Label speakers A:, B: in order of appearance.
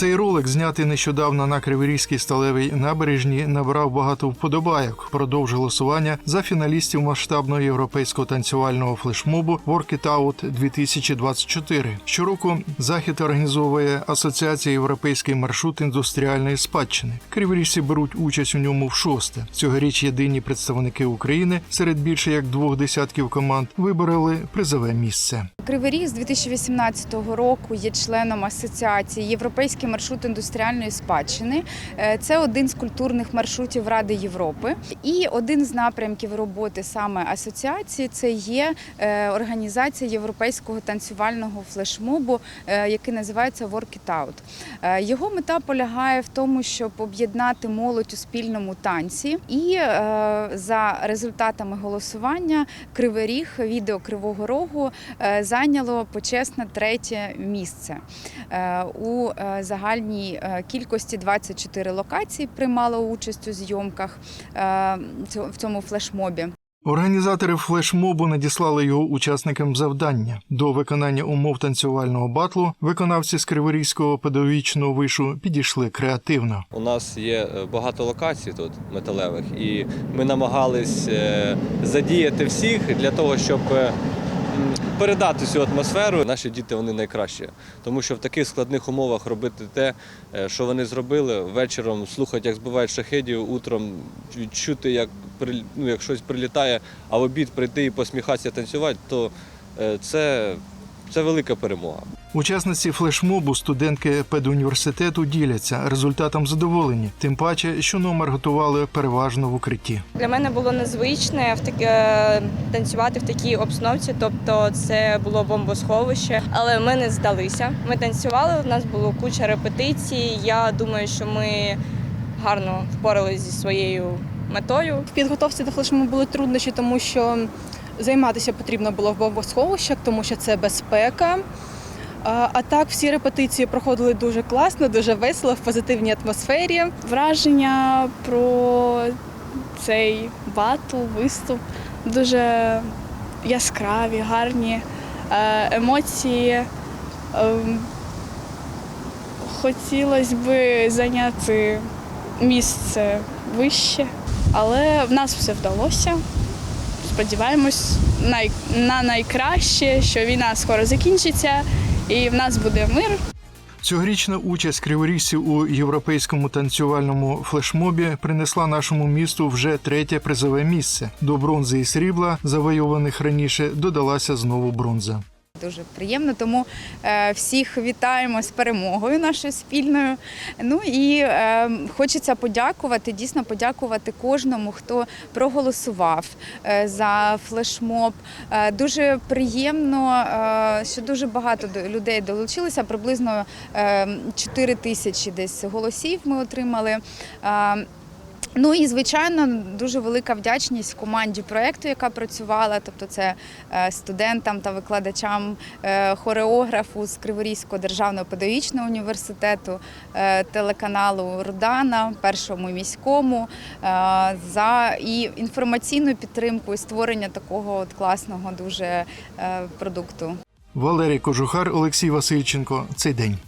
A: Цей ролик, знятий нещодавно на Криворізькій сталевій набережні, набрав багато вподобайок. Впродовж голосування за фіналістів масштабного європейського танцювального флешмобу Work It Out 2024. Щороку захід організовує Асоціація Європейський маршрут індустріальної спадщини. Криворіжці беруть участь у ньому в шосте. Цьогоріч єдині представники України серед більше як двох десятків команд вибороли призове місце.
B: Кривий Ріг з 2018 року є членом асоціації Європейський маршрут індустріальної спадщини. Е, Це один з культурних маршрутів Ради Європи. І один з напрямків роботи саме асоціації це є е, організація європейського танцювального флешмобу, е, який називається Work It Out. Його мета полягає в тому, щоб об'єднати молодь у спільному танці. І за результатами голосування Кривий Ріг, відео Кривого Рогу зайняло почесне третє місце. Е, У е, загальній е, кількості 24 локацій приймало участь у зйомках в цьому флешмобі.
A: Організатори флешмобу надіслали його учасникам завдання. До виконання умов танцювального батлу виконавці з Криворізького педагогічного вишу підійшли креативно.
C: У нас є багато локацій тут металевих, і ми намагались задіяти всіх для того, щоб передати цю атмосферу. Наші діти вони найкращі, тому що в таких складних умовах робити те, е, що вони зробили вечором, слухати, як збивають шахедів, утром чути, як ну, як щось прилітає, а в обід прийти і посміхатися, танцювати, то е, це, це велика перемога.
A: Учасниці флешмобу студентки педуніверситету діляться результатом задоволені, тим паче, що номер готували переважно в укритті.
D: Для мене було незвичне в таке танцювати в такій обстановці, тобто це було бомбосховище, але ми не здалися. Ми танцювали, у нас було куча репетицій. Я думаю, що ми гарно впоралися зі своєю метою.
E: В підготовці до флешмобу були труднощі, тому що займатися потрібно було в бомбосховищах, тому що це безпека. А так, всі репетиції проходили дуже класно, дуже весело, в позитивній атмосфері.
F: враження про цей батл, виступ дуже яскраві, гарні е, емоції. Ем, Хотілося б зайняти місце вище, але в нас все вдалося. Сподіваємось най- на найкраще, що війна скоро закінчиться і в нас буде мир.
A: Цьогорічна участь криворіжців у європейському танцювальному флешмобі принесла нашому місту вже третє призове місце. До бронзи і срібла, завойованих раніше, додалася знову бронза.
B: Дуже приємно, тому е, всіх вітаємо з перемогою нашою спільною. Ну і е, хочеться подякувати, дійсно подякувати кожному, хто проголосував е, за флешмоб. Дуже приємно, що дуже багато людей долучилося. Приблизно е, 4 тисячі десь голосів ми отримали. Ну і звичайно дуже велика вдячність команді проєкту, яка працювала, тобто це е, студентам та викладачам е, хореографу з Криворізького державного педагогічного університету, е, телеканалу Рудана, першому міському за і інформаційну підтримку і створення такого от класного дуже продукту.
A: Валерій Кожухар, Олексій Васильченко. Цей день.